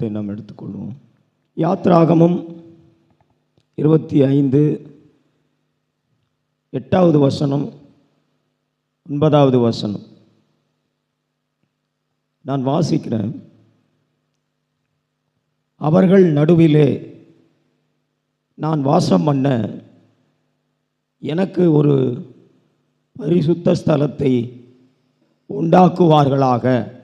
புத்தகத்தை நாம் எடுத்துக்கொள்வோம். யாத்ராகமம் இருபத்தி ஐந்து எட்டாவது வசனம் ஒன்பதாவது வசனம். நான் வாசிக்கிறேன். அவர்கள் நடுவிலே நான் வாசம் பண்ண எனக்கு ஒரு பரிசுத்த ஸ்தலத்தை உண்டாக்குவார்களாக.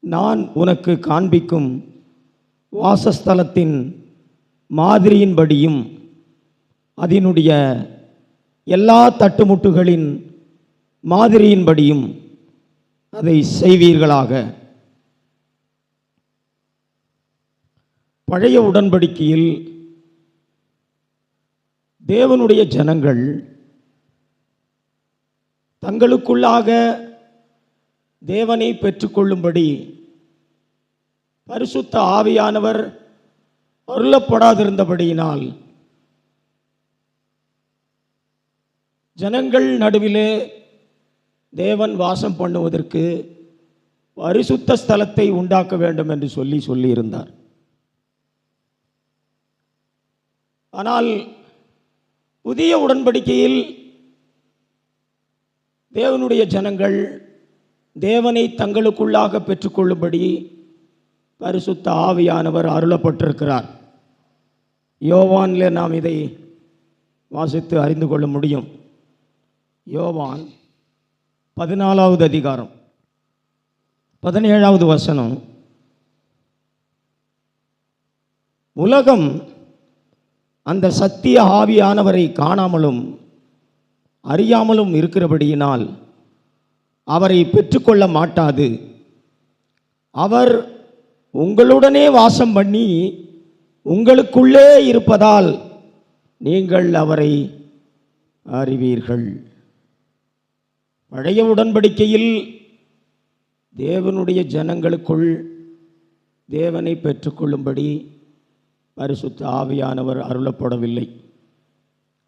நான் உனக்கு காண்பிக்கும் வாசஸ்தலத்தின் மாதிரியின்படியும் அதனுடைய எல்லா தட்டுமுட்டுகளின் மாதிரியின்படியும் அதை செய்வீர்களாக. பழைய உடன்படிக்கையில் தேவனுடைய ஜனங்கள் தங்களுக்குள்ளாக தேவனை பெற்றுக்கொள்ளும்படி பரிசுத்த ஆவியானவர் அருளப்படாதிருந்தபடியினால் ஜனங்கள் நடுவிலே தேவன் வாசம் பண்ணுவதற்கு பரிசுத்த ஸ்தலத்தை உண்டாக்க வேண்டும் என்று சொல்லி சொல்லியிருந்தார். ஆனால் புதிய உடன்படிக்கையில் தேவனுடைய ஜனங்கள் தேவனை தங்களுக்குள்ளாக பெற்றுக்கொள்ளும்படி பரிசுத்த ஆவியானவர் அருளப்பட்டிருக்கிறார். யோவானில் நாம் இதை வாசித்து அறிந்து கொள்ள முடியும். யோவான் பதினாலாவது அதிகாரம் பதினேழாவது வசனம். உலகம் அந்த சத்திய ஆவியானவரை காணாமலும் அறியாமலும் இருக்கிறபடியினால் அவரை பெற்றுக்கொள்ள மாட்டாது. அவர் உங்களுடனே வாசம் பண்ணி உங்களுக்குள்ளே இருப்பதால் நீங்கள் அவரை அறிவீர்கள். பழைய உடன்படிக்கையில் தேவனுடைய ஜனங்களுக்குள் தேவனை பெற்றுக்கொள்ளும்படி பரிசுத்த ஆவியானவர் அருளப்படவில்லை.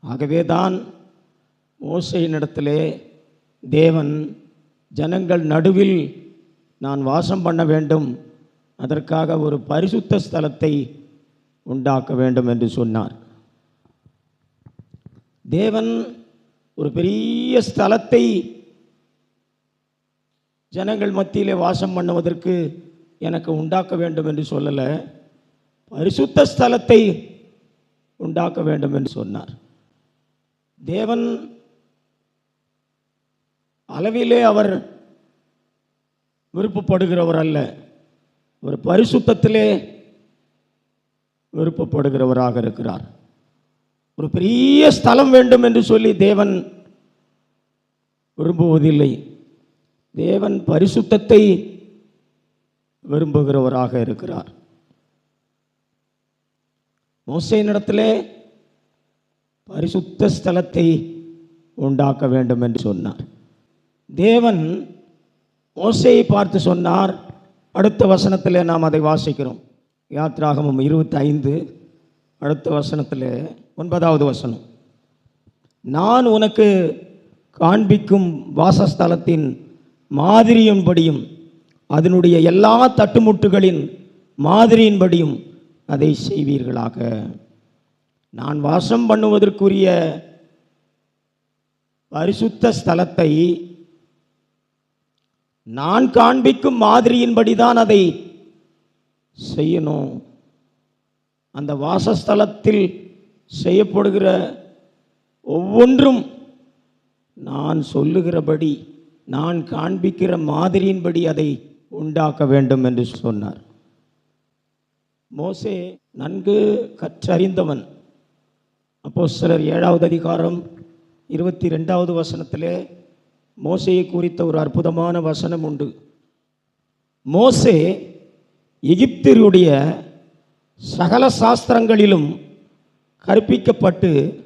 ஆகவே தான் மோசையினிடத்திலே தேவன் ஜனங்கள் நடுவில் நான் வாசம் பண்ண வேண்டும். அதற்காக ஒரு பரிசுத்த ஸ்தலத்தை உண்டாக்க வேண்டும் என்று சொன்னார். தேவன் ஒரு பெரிய ஸ்தலத்தை ஜனங்கள் மத்தியிலே வாசம் பண்ணுவதற்கு எனக்கு உண்டாக்க வேண்டும் என்று சொல்லலை. பரிசுத்த ஸ்தலத்தை உண்டாக்க வேண்டும் என்று சொன்னார். தேவன் அளவிலே அவர் விருப்பப்படுகிறவர் அல்ல. ஒரு பரிசுத்தத்திலே விருப்பப்படுகிறவராக இருக்கிறார். ஒரு பெரிய ஸ்தலம் வேண்டும் என்று சொல்லி தேவன் விரும்புவதில்லை. தேவன் பரிசுத்தத்தை விரும்புகிறவராக இருக்கிறார். மோசையினிடத்திலே பரிசுத்த ஸ்தலத்தை உண்டாக்க வேண்டும் என்று சொன்னார். தேவன் மோசையை பார்த்து சொன்னார் அடுத்த வசனத்தில் நாம் அதை வாசிக்கிறோம். யாத்ராகமம் இருபத்தி ஐந்து அடுத்த வசனத்தில் ஒன்பதாவது வசனம். நான் உனக்கு காண்பிக்கும் வாசஸ்தலத்தின் மாதிரியின்படியும் அதனுடைய எல்லா தட்டுமுட்டுகளின் மாதிரியின்படியும் அதை செய்வீர்களாக. நான் வாசம் பண்ணுவதற்குரிய பரிசுத்த ஸ்தலத்தை நான் காண்பிக்கும் மாதிரியின்படி தான் அதை செய்யணும். அந்த வாசஸ்தலத்தில் செய்யப்படுகிற ஒவ்வொன்றும் நான் சொல்லுகிறபடி நான் காண்பிக்கிற மாதிரியின்படி அதை உண்டாக்க வேண்டும் என்று சொன்னார். மோசே நன்கு கற்றறிந்தவன். அப்போ சிலர் ஏழாவது அதிகாரம் இருபத்தி ரெண்டாவது வசனத்திலே மோசையை குறித்த ஒரு அற்புதமான வசனம் உண்டு. மோசே எகிப்தியருடைய சகல சாஸ்திரங்களிலும் கற்பிக்கப்பட்டு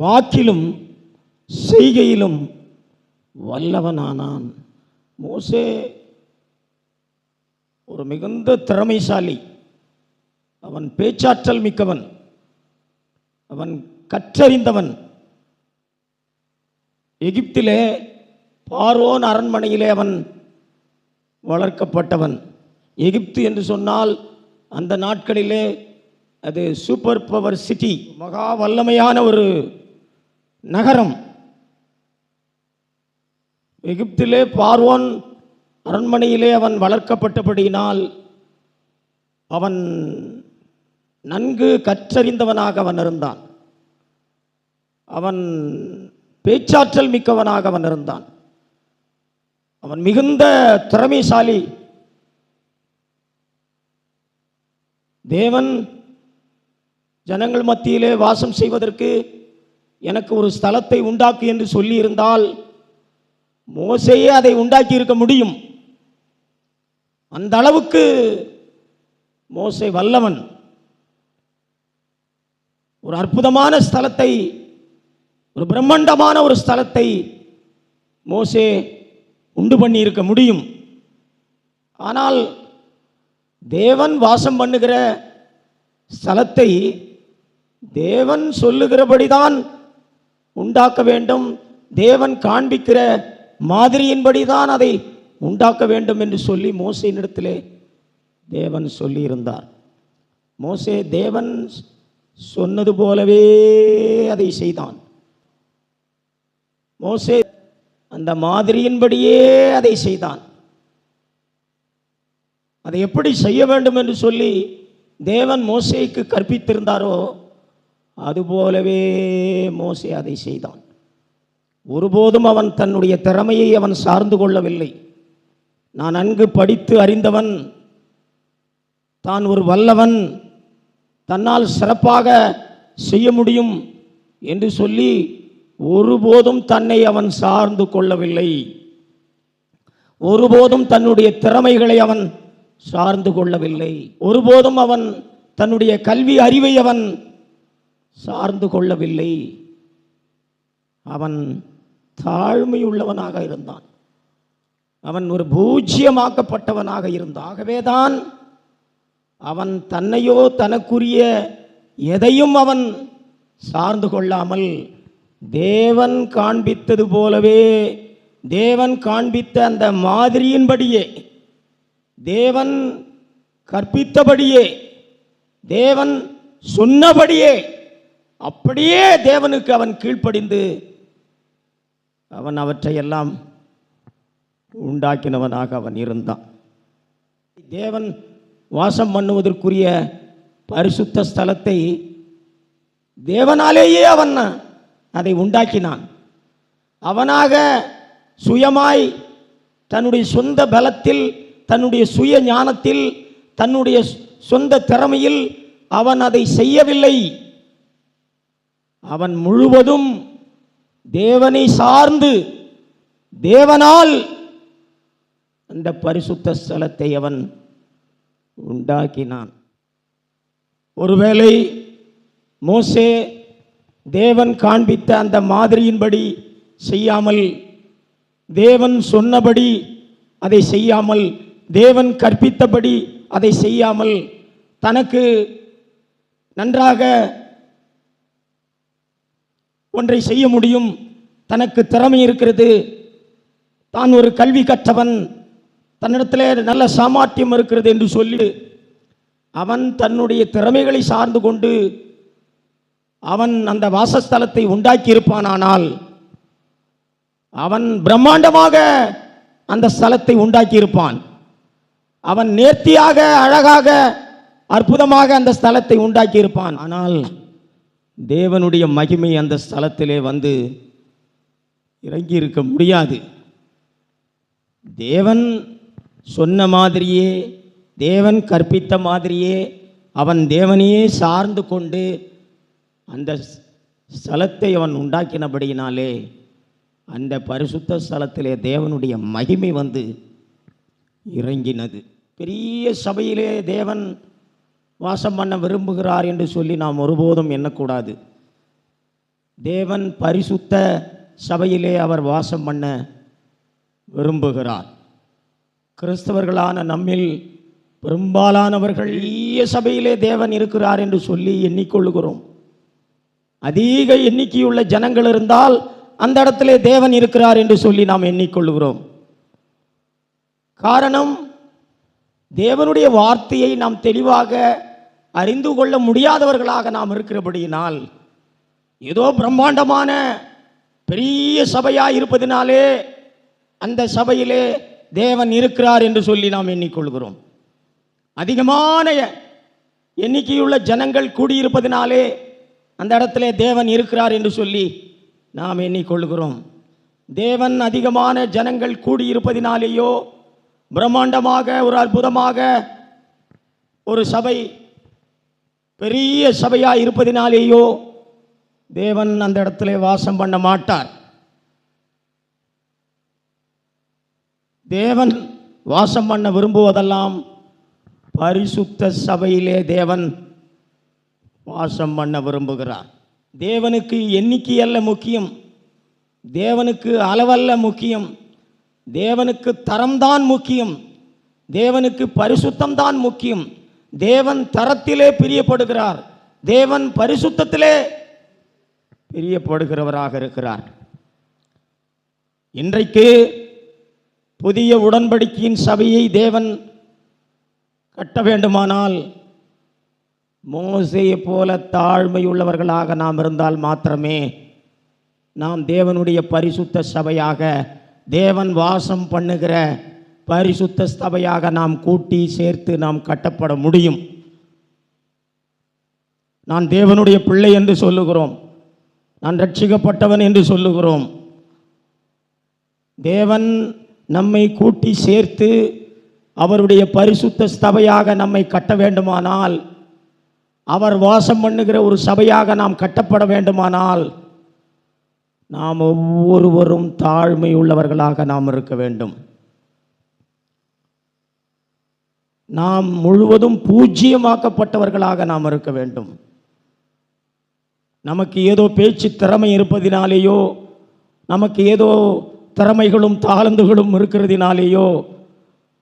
வாக்கிலும் செய்கையிலும் வல்லவனானான். மோசே ஒரு மிகுந்த திறமைசாலி. அவன் பேச்சாற்றல் மிக்கவன். அவன் கற்றறிந்தவன். எகிப்திலே பார்வோன் அரண்மனையிலே அவன் வளர்க்கப்பட்டவன். எகிப்து என்று சொன்னால் அந்த நாட்களிலே அது சூப்பர் பவர் சிட்டி மகா வல்லமையான ஒரு நகரம். எகிப்திலே பார்வோன் அரண்மனையிலே அவன் வளர்க்கப்பட்டபடியினால் அவன் நன்கு கற்றறிந்தவனாக அவன் இருந்தான். அவன் பேச்சாற்றல் மிக்கவனாக அவன் இருந்தான். அவன் மிகுந்த திறமைசாலி. தேவன் ஜனங்கள் மத்தியிலே வாசம் செய்வதற்கு எனக்கு ஒரு ஸ்தலத்தை உண்டாக்கு என்று சொல்லியிருந்தால் மோசையே அதை உண்டாக்கி இருக்க முடியும். அந்த அளவுக்கு மோசை வல்லவன். ஒரு அற்புதமான ஸ்தலத்தை ஒரு பிரம்மாண்டமான ஒரு ஸ்தலத்தை மோசே உண்டு பண்ணி இருக்க முடியும். ஆனால் தேவன் வாசம் பண்ணுகிற ஸ்தலத்தை தேவன் சொல்லுகிறபடிதான் உண்டாக்க வேண்டும். தேவன் காண்பிக்கிற மாதிரியின்படிதான் அதை உண்டாக்க வேண்டும் என்று சொல்லி மோசையினிடத்திலே தேவன் சொல்லியிருந்தார். மோசே தேவன் சொன்னது போலவே அதை செய்தான். மோசே அந்த மாதிரியின்படியே அதை செய்தான். அதை எப்படி செய்ய வேண்டும் என்று சொல்லி தேவன் மோசைக்கு கற்பித்திருந்தாரோ அதுபோலவே மோசே அதை செய்தான். ஒருபோதும் அவன் தன்னுடைய திறமையை அவன் சார்ந்து கொள்ளவில்லை. நான் நன்கு படித்து அறிந்தவன் தான் ஒரு வல்லவன் தன்னால் சிறப்பாக செய்ய முடியும் என்று சொல்லி ஒருபோதும் தன்னை அவன் சார்ந்து கொள்ளவில்லை. ஒருபோதும் தன்னுடைய திறமைகளை அவன் சார்ந்து கொள்ளவில்லை. ஒருபோதும் அவன் தன்னுடைய கல்வி அறிவை அவன் சார்ந்து கொள்ளவில்லை. அவன் தாழ்மையுள்ளவனாக இருந்தான். அவன் ஒரு பூஜ்யமாக்கப்பட்டவனாக இருந்தான். ஆகவேதான் அவன் தன்னையோ தனக்குரிய எதையும் அவன் சார்ந்து கொள்ளாமல் தேவன் காண்பித்தது போலவே தேவன் காண்பித்த அந்த மாதிரியின்படியே தேவன் கற்பித்தபடியே தேவன் சொன்னபடியே அப்படியே தேவனுக்கு அவன் கீழ்ப்படிந்து அவன் அவற்றையெல்லாம் உண்டாக்கினவனாக அவன் இருந்தான். தேவன் வாசம் பண்ணுவதற்குரிய பரிசுத்த ஸ்தலத்தை தேவனாலேயே அவன் அதை உண்டாக்கினான். அவனாக சுயமாய் தன்னுடைய சொந்த பலத்தில் தன்னுடைய சுய ஞானத்தில் தன்னுடைய சொந்த திறமையில் அவன் அதை செய்யவில்லை. அவன் முழுவதும் தேவனை சார்ந்து தேவனால் அந்த பரிசுத்த ஸ்தலத்தை அவன் உண்டாக்கினான். ஒருவேளை மோசே தேவன் காண்பித்த அந்த மாதிரியின்படி செய்யாமல் தேவன் சொன்னபடி அதை செய்யாமல் தேவன் கற்பித்தபடி அதை செய்யாமல் தனக்கு நன்றாக ஒன்றை செய்ய முடியும். தனக்கு திறமை இருக்கிறது. தான் ஒரு கல்வி கற்றவன். தன்னிடத்தில் நல்ல சாமர்த்தியம் இருக்கிறது என்று சொல்லி அவன் தன்னுடைய திறமைகளை சார்ந்து கொண்டு அவன் அந்த வாசஸ்தலத்தை உண்டாக்கி இருப்பானானால் அவன் பிரம்மாண்டமாக அந்த ஸ்தலத்தை உண்டாக்கி இருப்பான் அவன் நேர்த்தியாக அழகாக அற்புதமாக அந்த ஸ்தலத்தை உண்டாக்கி இருப்பான் ஆனால் தேவனுடைய மகிமை அந்த ஸ்தலத்திலே வந்து இறங்கி இருக்க முடியாது. தேவன் சொன்ன மாதிரியே தேவன் கற்பித்த மாதிரியே அவன் தேவனையே சார்ந்து கொண்டு அந்த ஸ்தலத்தை அவன் உண்டாக்கினபடியினாலே அந்த பரிசுத்த ஸ்தலத்திலே தேவனுடைய மகிமை வந்து இறங்கினது. பெரிய சபையிலே தேவன் வாசம் பண்ண விரும்புகிறார் என்று சொல்லி நாம் ஒருபோதும் எண்ணக்கூடாது. தேவன் பரிசுத்த சபையிலே அவர் வாசம் பண்ண விரும்புகிறார். கிறிஸ்தவர்களான நம்மில் பெரும்பாலானவர்கள் ஈய சபையிலே தேவன் இருக்கிறார் என்று சொல்லி எண்ணிக்கொள்ளுகிறோம். அதிக எண்ணிக்கையுள்ள ஜனங்கள் இருந்தால் அந்த இடத்திலே தேவன் இருக்கிறார் என்று சொல்லி நாம் எண்ணிக்கொள்கிறோம். காரணம் தேவனுடைய வார்த்தையை நாம் தெளிவாக அறிந்து கொள்ள முடியாதவர்களாக நாம் இருக்கிறபடியினால் ஏதோ பிரம்மாண்டமான பெரிய சபையாக இருப்பதினாலே அந்த சபையிலே தேவன் இருக்கிறார் என்று சொல்லி நாம் எண்ணிக்கொள்கிறோம். அதிகமான எண்ணிக்கையுள்ள ஜனங்கள் கூடியிருப்பதினாலே அந்த இடத்துல தேவன் இருக்கிறார் என்று சொல்லி நாம் எண்ணிக்கொள்கிறோம் தேவன் அதிகமான ஜனங்கள் கூடியிருப்பதினாலேயோ பிரம்மாண்டமாக ஒரு அற்புதமாக ஒரு சபை பெரிய சபையாக இருப்பதினாலேயோ தேவன் அந்த இடத்துல வாசம் பண்ண மாட்டார். தேவன் வாசம் பண்ண விரும்புவதெல்லாம் பரிசுத்த சபையிலே தேவன் வாசம் பண்ண விரும்புகிறார். தேவனுக்கு எண்ணிக்கை அல்ல முக்கியம். தேவனுக்கு அளவல்ல முக்கியம். தேவனுக்கு தரம்தான் முக்கியம். தேவனுக்கு பரிசுத்தம் தான் முக்கியம். தேவன் தரத்திலே பிரியப்படுகிறார். தேவன் பரிசுத்தத்திலே பிரியப்படுகிறவராக இருக்கிறார். இன்றைக்கு புதிய உடன்படிக்கையின் சபையை தேவன் கட்ட வேண்டுமானால் மோசையை போல தாழ்மையுள்ளவர்களாக நாம் இருந்தால் மாத்திரமே நாம் தேவனுடைய பரிசுத்த சபையாக தேவன் வாசம் பண்ணுகிற பரிசுத்த சபையாக நாம் கூட்டி சேர்த்து நாம் கட்டப்பட முடியும். நான் தேவனுடைய பிள்ளை என்று சொல்லுகிறோம். நான் ரட்சிக்கப்பட்டவன் என்று சொல்லுகிறோம். தேவன் நம்மை கூட்டி சேர்த்து அவருடைய பரிசுத்த சபையாக நம்மை கட்ட வேண்டுமானால் அவர் வாசம் பண்ணுகிற ஒரு சபையாக நாம் கட்டப்பட வேண்டுமானால் நாம் ஒவ்வொருவரும் தாழ்மை உள்ளவர்களாக நாம் இருக்க வேண்டும். நாம் முழுவதும் பூஜ்ஜியமாக்கப்பட்டவர்களாக நாம் இருக்க வேண்டும். நமக்கு ஏதோ பேச்சு திறமை இருப்பதினாலேயோ நமக்கு ஏதோ திறமைகளும் தாளந்துகளும் இருக்கிறதினாலேயோ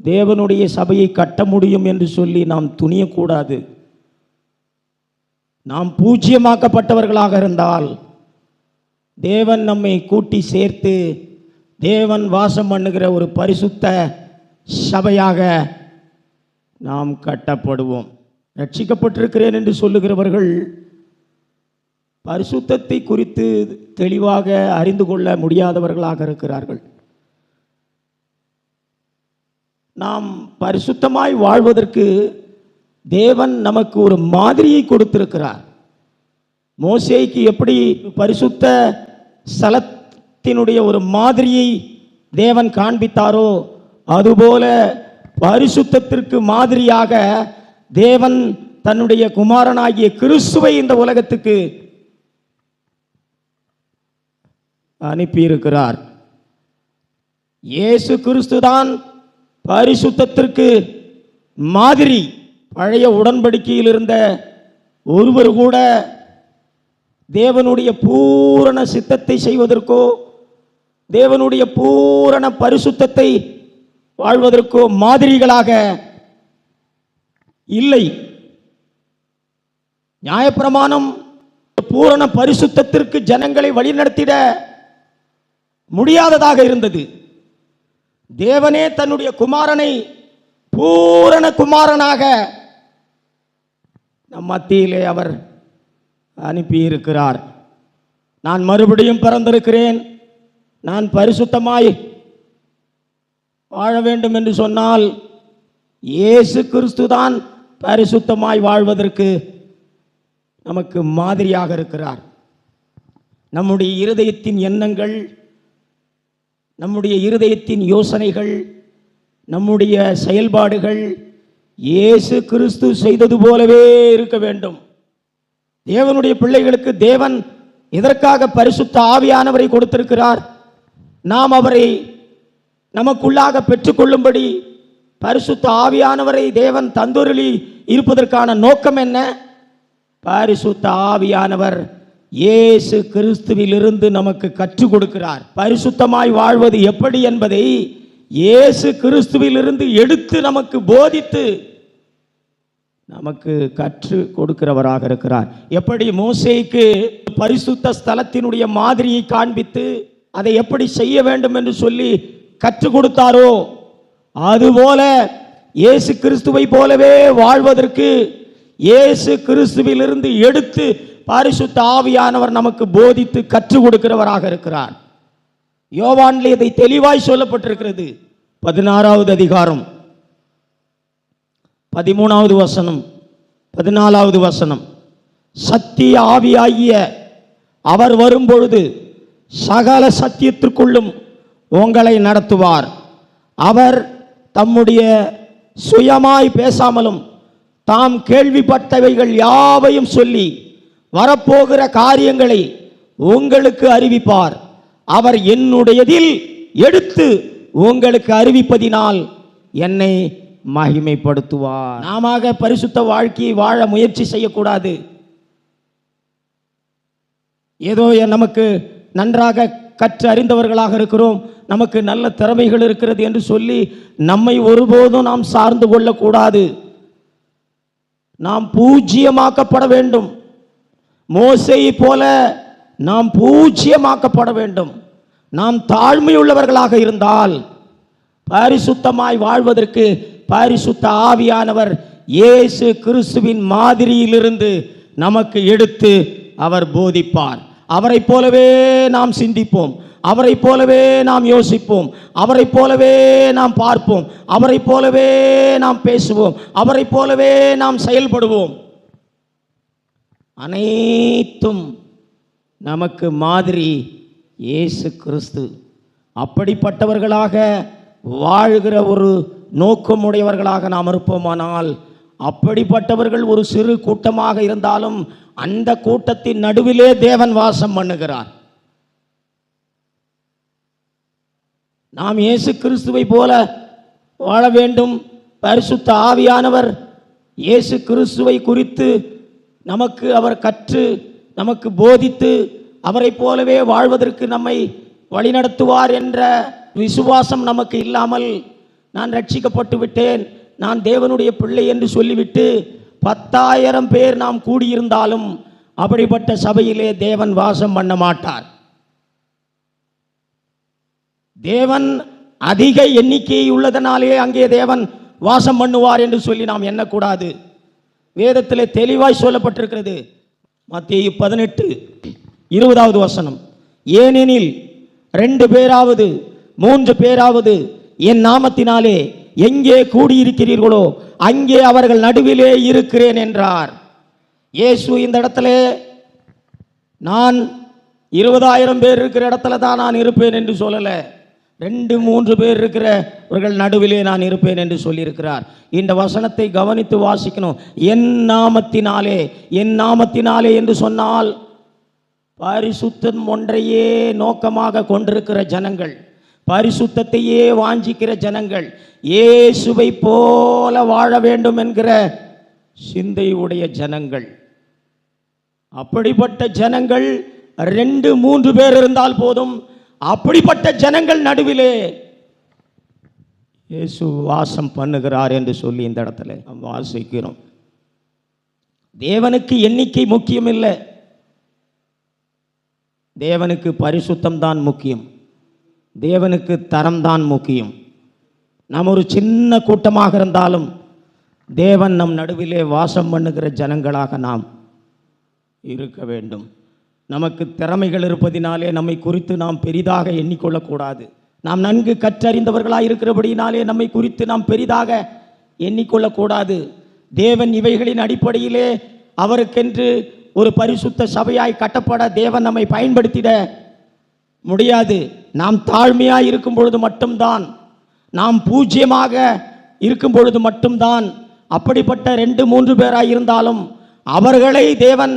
தேவனுடைய சபையை கட்ட முடியும் என்று சொல்லி நாம் துணியக்கூடாது. நாம் பூஜ்யமாக்கப்பட்டவர்களாக இருந்தால் தேவன் நம்மை கூட்டி சேர்த்து தேவன் வாசம் பண்ணுகிற ஒரு பரிசுத்த சபையாக நாம் கட்டப்படுவோம். ரட்சிக்கப்பட்டிருக்கிறேன் என்று சொல்லுகிறவர்கள் பரிசுத்தத்தை குறித்து தெளிவாக அறிந்து கொள்ள முடியாதவர்களாக இருக்கிறார்கள். நாம் பரிசுத்தமாய் வாழ்வதற்கு தேவன் நமக்கு ஒரு மாதிரியை கொடுத்திருக்கிறார். மோசேக்கு எப்படி பரிசுத்த ஸ்தலத்தினுடைய ஒரு மாதிரியை தேவன் காண்பித்தாரோ அதுபோல பரிசுத்தத்திற்கு மாதிரியாக தேவன் தன்னுடைய குமாரனாகிய கிறிஸ்துவை இந்த உலகத்துக்கு அனுப்பியிருக்கிறார். இயேசு கிறிஸ்துதான் பரிசுத்தத்திற்கு மாதிரி. பழைய உடன்படிக்கையில் இருந்த ஒருவர் கூட தேவனுடைய பூரண சித்தத்தை செய்வதற்கோ தேவனுடைய பூரண பரிசுத்தத்தை வாழ்வதற்கோ மாதிரிகளாக இல்லை. நியாயப்பிரமாணம் பூரண பரிசுத்தத்திற்கு ஜனங்களை வழிநடத்திட முடியாததாக இருந்தது. தேவனே தன்னுடைய குமாரனை பூரண குமாரனாக நம் மத்தியிலே அவர் அனுப்பியிருக்கிறார். நான் மறுபடியும் பிறந்திருக்கிறேன். நான் பரிசுத்தமாய் வாழ வேண்டும் என்று சொன்னால் இயேசு கிறிஸ்து தான் பரிசுத்தமாய் வாழ்வதற்கு நமக்கு மாதிரியாக இருக்கிறார். நம்முடைய இருதயத்தின் எண்ணங்கள் நம்முடைய இருதயத்தின் யோசனைகள் நம்முடைய செயல்பாடுகள் இயேசு கிறிஸ்து செய்தது போலவே இருக்க வேண்டும். தேவனுடைய பிள்ளைகளுக்கு தேவன் எதற்காக பரிசுத்த ஆவியானவரை கொடுத்திருக்கிறார். நாம் அவரை நமக்குள்ளாக பெற்றுக்கொள்ளும்படி பரிசுத்த ஆவியானவரை தேவன் தந்தொருளி இருப்பதற்கான நோக்கம் என்ன? பரிசுத்த ஆவியானவர் இயேசு கிறிஸ்துவிலிருந்து நமக்கு கற்றுக் கொடுக்கிறார். பரிசுத்தமாய் வாழ்வது எப்படி என்பதை இயேசு கிறிஸ்துவிலிருந்து எடுத்து நமக்கு போதித்து நமக்கு கற்று கொடுக்கிறவராக இருக்கிறார். எப்படி மோசைக்கு பரிசுத்த ஸ்தலத்தினுடைய மாதிரியை காண்பித்து அதை எப்படி செய்ய வேண்டும் என்று சொல்லி கற்றுக் கொடுத்தாரோ அதுபோல இயேசு கிறிஸ்துவை போலவே வாழ்வதற்கு இயேசு கிறிஸ்துவிலிருந்து எடுத்து பரிசுத்த ஆவியானவர் நமக்கு போதித்து கற்றுக் கொடுக்கிறவராக இருக்கிறார். யோவான்ல இதை தெளிவாய் சொல்லப்பட்டிருக்கிறது. பதினாறாவது அதிகாரம். பதிமூணாவது வசனம் பதினாலாவது வசனம். சத்திய ஆவியாகிய அவர் வரும்பொழுது சகல சத்தியத்திற்குள்ளும் உங்களை நடத்துவார். அவர் தம்முடைய சுயமாய் பேசாமலும் தாம் கேள்விப்பட்டவைகள் யாவையும் சொல்லி வரப்போகிற காரியங்களை உங்களுக்கு அறிவிப்பார். அவர் என்னுடையதில் எடுத்து உங்களுக்கு அறிவிப்பதினால் என்னை மகிமைப்படுத்துவார். நாம பரிசுத்த வாழ்க்கையை வாழ முயற்சி செய்யக்கூடாது. ஏதோ நமக்கு நன்றாக கற்று அறிந்தவர்களாக இருக்கிறோம். நமக்கு நல்ல திறமைகள் இருக்கிறது என்று சொல்லி நம்மை ஒருபோதும் நாம் சார்ந்து கொள்ளக்கூடாது. நாம் பூஜ்யமாக்கப்பட வேண்டும். மோசையை போல நாம் பூஜ்யமாக்கப்பட வேண்டும். நாம் தாழ்மையுள்ளவர்களாக இருந்தால் பரிசுத்தமாய் வாழ்வதற்கு பரிசுத்த ஆவியானவர் இயேசு கிறிஸ்துவின் மாதிரியிலிருந்து நமக்கு எடுத்து அவர் போதிப்பார். அவரைப் போலவே நாம் சிந்திப்போம். அவரைப் போலவே நாம் யோசிப்போம். அவரைப் போலவே நாம் பார்ப்போம். அவரைப் போலவே நாம் பேசுவோம். அவரைப் போலவே நாம் செயல்படுவோம். அனைத்தும் நமக்கு மாதிரி இயேசு கிறிஸ்து. அப்படிப்பட்டவர்களாக வாழ்கிற ஒரு நோக்கமுடையவர்களாக நாம் இருப்போமானால் அப்படிப்பட்டவர்கள் ஒரு சிறு கூட்டமாக இருந்தாலும் அந்த கூட்டத்தின் நடுவிலே தேவன் வாசம் பண்ணுகிறார். நாம் இயேசு கிறிஸ்துவை போல வாழ வேண்டும். பரிசுத்த ஆவியானவர் இயேசு கிறிஸ்துவை குறித்து நமக்கு அவர் கற்று நமக்கு போதித்து அவரைப் போலவே வாழ்வதற்கு நம்மை வழிநடத்துவார் என்ற விசுவாசம் நமக்கு இல்லாமல் நான் ரட்சிக்கப்பட்டு விட்டேன் நான் தேவனுடைய பிள்ளை என்று சொல்லிவிட்டு பத்தாயிரம் பேர் நாம் கூடியிருந்தாலும் அப்படிப்பட்ட சபையிலே தேவன் வாசம் பண்ண மாட்டார். தேவன் அதிக எண்ணிக்கை உள்ளதனாலே அங்கே தேவன் வாசம் பண்ணுவார் என்று சொல்லி நாம் எண்ணக்கூடாது. வேதத்தில் தெளிவாய் சொல்லப்பட்டிருக்கிறது. மத்திய பதினெட்டு இருபதாவது வசனம். ஏனெனில் ரெண்டு பேராவது மூன்று பேராவது என் நாமத்தினாலே எங்கே கூடியிருக்கிறீர்களோ அங்கே அவர்கள் நடுவிலே இருக்கிறேன் என்றார். இயேசு இந்த இடத்துல நான் இருபதாயிரம் பேர் இருக்கிற இடத்துல தான் நான் இருப்பேன் என்று சொல்லலை. ரெண்டு மூன்று பேர் இருக்கிறவர்கள் நடுவிலே நான் இருப்பேன் என்று சொல்லியிருக்கிறார். இந்த வசனத்தை கவனித்து வாசிக்கணும். என் நாமத்தினாலே என் நாமத்தினாலே என்று சொன்னால் பரிசுத்தம் ஒன்றையே நோக்கமாக கொண்டிருக்கிற ஜனங்கள். பரிசுத்தத்தையே வாஞ்சிக்கிற ஜனங்கள் இயேசுவை போல வாழ வேண்டும் என்கிற சிந்தையுடைய ஜனங்கள். அப்படிப்பட்ட ஜனங்கள் ரெண்டு மூன்று பேர் இருந்தால் போதும். அப்படிப்பட்ட ஜனங்கள் நடுவிலே இயேசு வாசம் பண்ணுகிறார் என்று சொல்லி இந்த இடத்துல வாசிக்கிறோம். தேவனுக்கு எண்ணிக்கை முக்கியம் இல்லை. தேவனுக்கு பரிசுத்தம் தான் முக்கியம். தேவனுக்கு தரம் தான் முக்கியம். நாம் ஒரு சின்ன கூட்டமாக இருந்தாலும் தேவன் நம் நடுவிலே வாசம் பண்ணுகிற ஜனங்களாக நாம் இருக்க வேண்டும். நமக்கு திறமைகள் இருப்பதினாலே நம்மை குறித்து நாம் பெரிதாக எண்ணிக்கொள்ளக்கூடாது. நாம் நன்கு கற்றறிந்தவர்களாக இருக்கிறபடியினாலே நம்மை குறித்து நாம் பெரிதாக எண்ணிக்கொள்ளக்கூடாது. தேவன் இவைகளின் அடிப்படையிலே அவருக்கென்று ஒரு பரிசுத்த சபையாய் கட்டப்பட தேவன் நம்மை பயன்படுத்திட முடியாது. நாம் தாழ்மையாக இருக்கும் பொழுது மட்டும்தான். நாம் பூஜ்யமாக இருக்கும் பொழுது மட்டும்தான். அப்படிப்பட்ட ரெண்டு மூன்று பேராக இருந்தாலும் அவர்களை தேவன்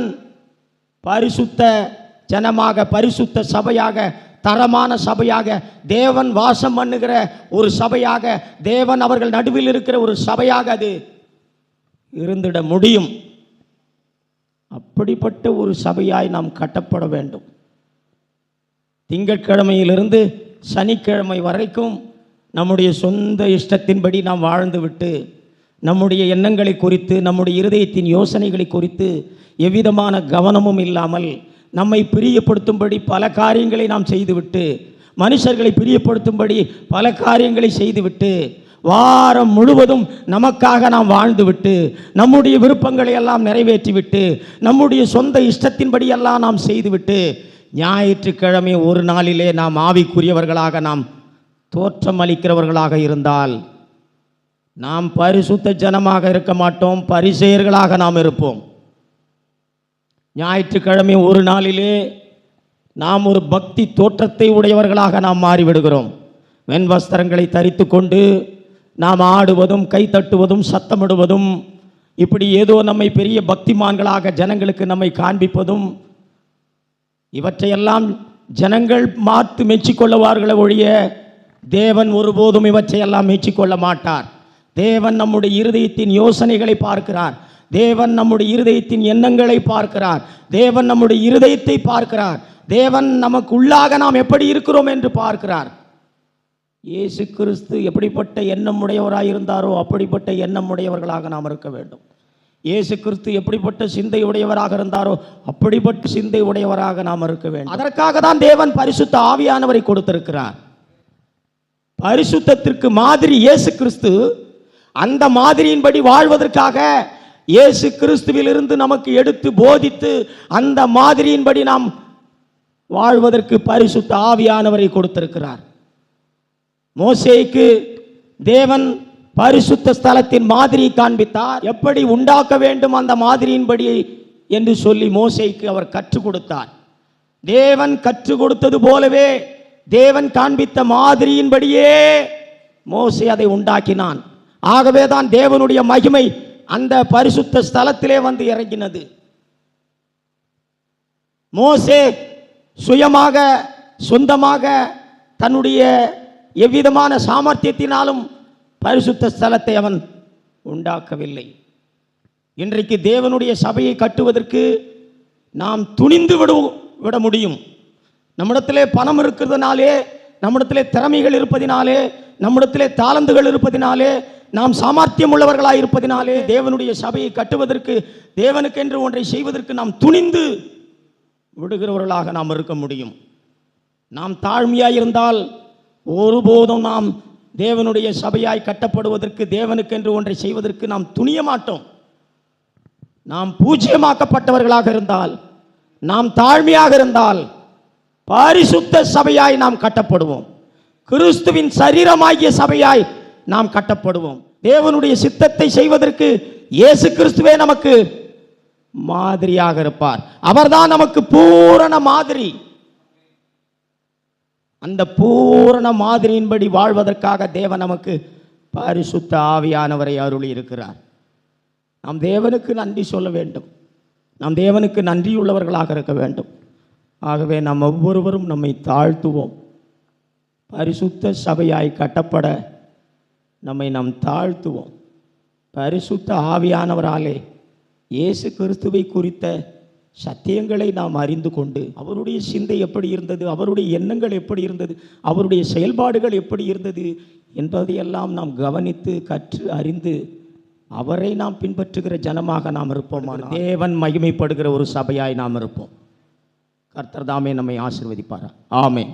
பரிசுத்த ஜனமாக பரிசுத்த சபையாக தரமான சபையாக தேவன் வாசம் பண்ணுகிற ஒரு சபையாக தேவன் அவர்கள் நடுவில் இருக்கிற ஒரு சபையாக அது இருந்திட முடியும். அப்படிப்பட்ட ஒரு சபையாய் நாம் கட்டப்பட வேண்டும். திங்கட்கிழமையிலிருந்து சனிக்கிழமை வரைக்கும் நம்முடைய சொந்த இஷ்டத்தின்படி நாம் வாழ்ந்துவிட்டு நம்முடைய எண்ணங்களை குறித்து நம்முடைய இருதயத்தின் யோசனைகளை குறித்து எவ்விதமான கவனமும் இல்லாமல் நம்மை பிரியப்படுத்தும்படி பல காரியங்களை நாம் செய்துவிட்டு மனுஷர்களை பிரியப்படுத்தும்படி பல காரியங்களை செய்துவிட்டு வாரம் முழுவதும் நமக்காக நாம் வாழ்ந்துவிட்டு நம்முடைய விருப்பங்களை எல்லாம் நிறைவேற்றிவிட்டு நம்முடைய சொந்த இஷ்டத்தின்படி எல்லாம் நாம் செய்துவிட்டு ஞாயிற்றுக்கிழமை ஒரு நாளிலே நாம் ஆவிக்குரியவர்களாக நாம் தோற்றம் அளிக்கிறவர்களாக இருந்தால் நாம் பரிசுத்த ஜனமாக இருக்க மாட்டோம் பரிசெயர்களாக நாம் இருப்போம். ஞாயிற்றுக்கிழமை ஒரு நாளிலே நாம் ஒரு பக்தி தோற்றத்தை உடையவர்களாக நாம் மாறிவிடுகிறோம். வெண்வஸ்திரங்களை தரித்து கொண்டு நாம் ஆடுவதும் கை தட்டுவதும் சத்தமிடுவதும் இப்படி ஏதோ நம்மை பெரிய பக்திமான்களாக ஜனங்களுக்கு நம்மை காண்பிப்பதும் இவற்றையெல்லாம் ஜனங்கள் மாற்று மெச்சிக்கொள்ளுவார்களே ஒழிய தேவன் ஒருபோதும் இவற்றையெல்லாம் மெச்சிக்கொள்ள மாட்டார். தேவன் நம்முடைய இருதயத்தின் யோசனைகளை பார்க்கிறார். தேவன் நம்முடைய இருதயத்தின் எண்ணங்களை பார்க்கிறார். தேவன் நம்முடைய இருதயத்தை பார்க்கிறார். தேவன் நமக்கு உள்ளாக நாம் எப்படி இருக்கிறோம் என்று பார்க்கிறார். இயேசு கிறிஸ்து எப்படிப்பட்ட எண்ணம் உடையவராக இருந்தாரோ அப்படிப்பட்ட எண்ணம் உடையவர்களாக நாம் இருக்க வேண்டும். இயேசு கிறிஸ்து எப்படிப்பட்ட சிந்தை உடையவராக இருந்தாரோ அப்படிப்பட்ட சிந்தை உடையவராக நாம் இருக்க வேண்டும். அதற்காக தான் தேவன் பரிசுத்த ஆவியானவரை கொடுத்திருக்கிறார். பரிசுத்தத்திற்கு மாதிரி இயேசு கிறிஸ்து அந்த மாதிரியின்படி வாழ்வதற்காக இயேசு கிறிஸ்துவிலிருந்து நமக்கு எடுத்து போதித்து அந்த மாதிரியின்படி நாம் வாழ்வதற்கு பரிசுத்த ஆவியானவரை கொடுத்திருக்கிறார். மோசேக்கு தேவன் பரிசுத்த ஸ்தலத்தின் மாதிரி காண்பித்தார். எப்படி உண்டாக்க வேண்டும் அந்த மாதிரியின்படி என்று சொல்லி மோசைக்கு அவர் கற்றுக் கொடுத்தார். தேவன் கற்றுக் கொடுத்தது போலவே தேவன் காண்பித்த மாதிரியின்படியே மோசை அதை உண்டாக்கினான். ஆகவே தான் தேவனுடைய மகிமை அந்த பரிசுத்த ஸ்தலத்திலே வந்து இறங்கினது. மோசே சுயமாக சொந்தமாக தன்னுடைய எவ்விதமான சாமர்த்தியத்தினாலும் பரிசுத்த ஸ்தலத்தை அவன் உண்டாக்கவில்லை. இன்றைக்கு தேவனுடைய சபையை கட்டுவதற்கு நாம் துணிந்து விடு விட முடியும். நம்மிடத்திலே பணம் இருக்கிறதுனாலே நம்மிடத்திலே திறமைகள் இருப்பதினாலே நம்மிடத்திலே தாளந்துகள் இருப்பதினாலே நாம் சாமர்த்தியம் உள்ளவர்களாக இருப்பதினாலே தேவனுடைய சபையை கட்டுவதற்கு தேவனுக்கென்று ஒன்றை செய்வதற்கு நாம் துணிந்து விடுகிறவர்களாக நாம் இருக்க முடியும். நாம் தாழ்மையாக இருந்தால் ஒருபோதும் நாம் தேவனுடைய சபையாய் கட்டப்படுவதற்கு தேவனுக்கென்று ஒன்றை செய்வதற்கு நாம் துணிய மாட்டோம் நாம் பூஜ்யமாக்கப்பட்டவர்களாக இருந்தால் நாம் தாழ்மையாக இருந்தால் பாரிசுத்த சபையாய் நாம் கட்டப்படுவோம். கிறிஸ்துவின் சரீரமாகிய சபையாய் நாம் கட்டப்படுவோம். தேவனுடைய சித்தத்தை செய்வதற்கு இயேசு கிறிஸ்துவே நமக்கு மாதிரியாக இருப்பார். அவர்தான் நமக்கு பூரண மாதிரி. அந்த பூரண மாதிரியின்படி வாழ்வதற்காக தேவன் நமக்கு பரிசுத்த ஆவியானவரை அருளி இருக்கிறார். நாம் தேவனுக்கு நன்றி சொல்ல வேண்டும். நாம் தேவனுக்கு நன்றியுள்ளவர்களாக இருக்க வேண்டும். ஆகவே நாம் ஒவ்வொருவரும் நம்மை தாழ்த்துவோம். பரிசுத்த சபையாய் கட்டப்பட நம்மை நாம் தாழ்த்துவோம். பரிசுத்த ஆவியானவராலே இயேசு கிறிஸ்துவை குறித்த சத்தியங்களை நாம் அறிந்து கொண்டு அவருடைய சிந்தை எப்படி இருந்தது அவருடைய எண்ணங்கள் எப்படி இருந்தது அவருடைய செயல்பாடுகள் எப்படி இருந்தது என்பதையெல்லாம் நாம் கவனித்து கற்று அறிந்து அவரை நாம் பின்பற்றுகிற ஜனமாக நாம் இருப்போம் தேவன் மகிமைப்படுகிற ஒரு சபையாய் நாம் இருப்போம். கர்த்தர் தாமே நம்மை ஆசிர்வதிப்பாரா? ஆமே